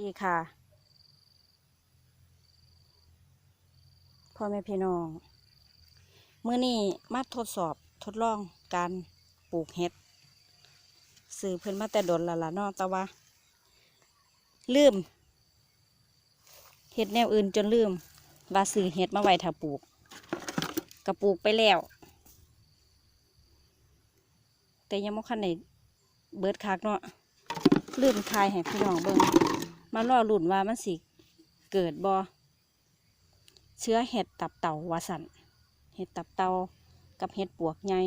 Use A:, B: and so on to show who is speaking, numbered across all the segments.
A: ดีค่ะพ่อแม่พี่น้องเมื่อนี้มาทดสอบทดลองการปลูกเห็ดซื้อเพิ่นมาแต่ดนละละนาะแต่ว่า ลืมเห็ดแนวอื่นจนลืมว่าซื้อเห็ดมาไว้ถ้าปลูกกระปลูกไปแล้ว แต่ยังไม่คันในเบิดคักเนาะลืมทายให้พี่น้องเบิ่ง มาล่อลุ่นว่ามันสิเกิดบ่เชื้อเห็ดตับเต่าวาสันเห็ดตับเต่ากับเห็ดปวกใหญ่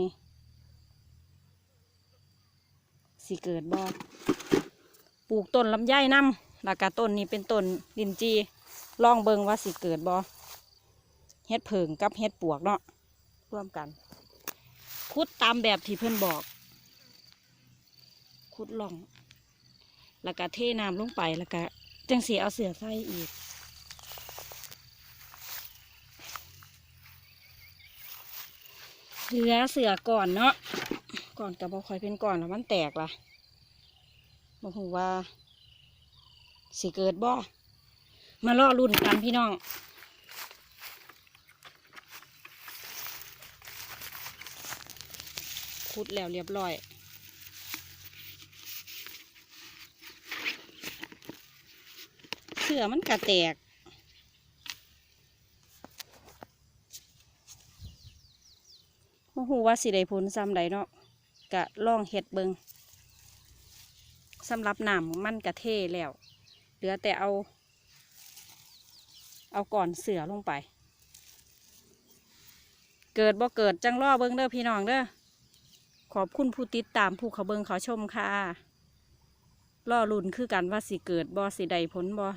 A: สิเกิดบ่ปลูกต้นลำไยนำแล้วก็ต้นนี้เป็นต้นลินจีลองเบิงว่าสิเกิดบ่เห็ดเผิงกับเห็ดปวกเนาะร่วมกัน คุดตามแบบที่เพื่อนบอก คุดลอง แล้วก็เทน้ำลงไปแล้วก็จังสีเอาเสือใส่อีก เหลือเสือก่อนเนาะก่อนกับบอคอยเป็นก่อนแล้วมันแตกล่ะบอกหูว่าสิเกิดบ่ มาล่อรุ่นกันพี่น้องคุดแล้วเรียบร้อย เสือมันกระแตก โอ้โหว่าสิได้ผลซ้ำใดเนาะกะล่องเห็ดเบิงสำหรับน้ำมันกระเทแล้ว เหลือแต่เอา เอาก่อนเสือลงไป เกิดบ่เกิดจังล่อเบิงเด้อพี่น้องเด้อ ขอบคุณผู้ติดตามผู้เขาเบิงเขาชมค่ะล่อลุ่นคือกันว่าสิเกิดบ่สิใดผลบ่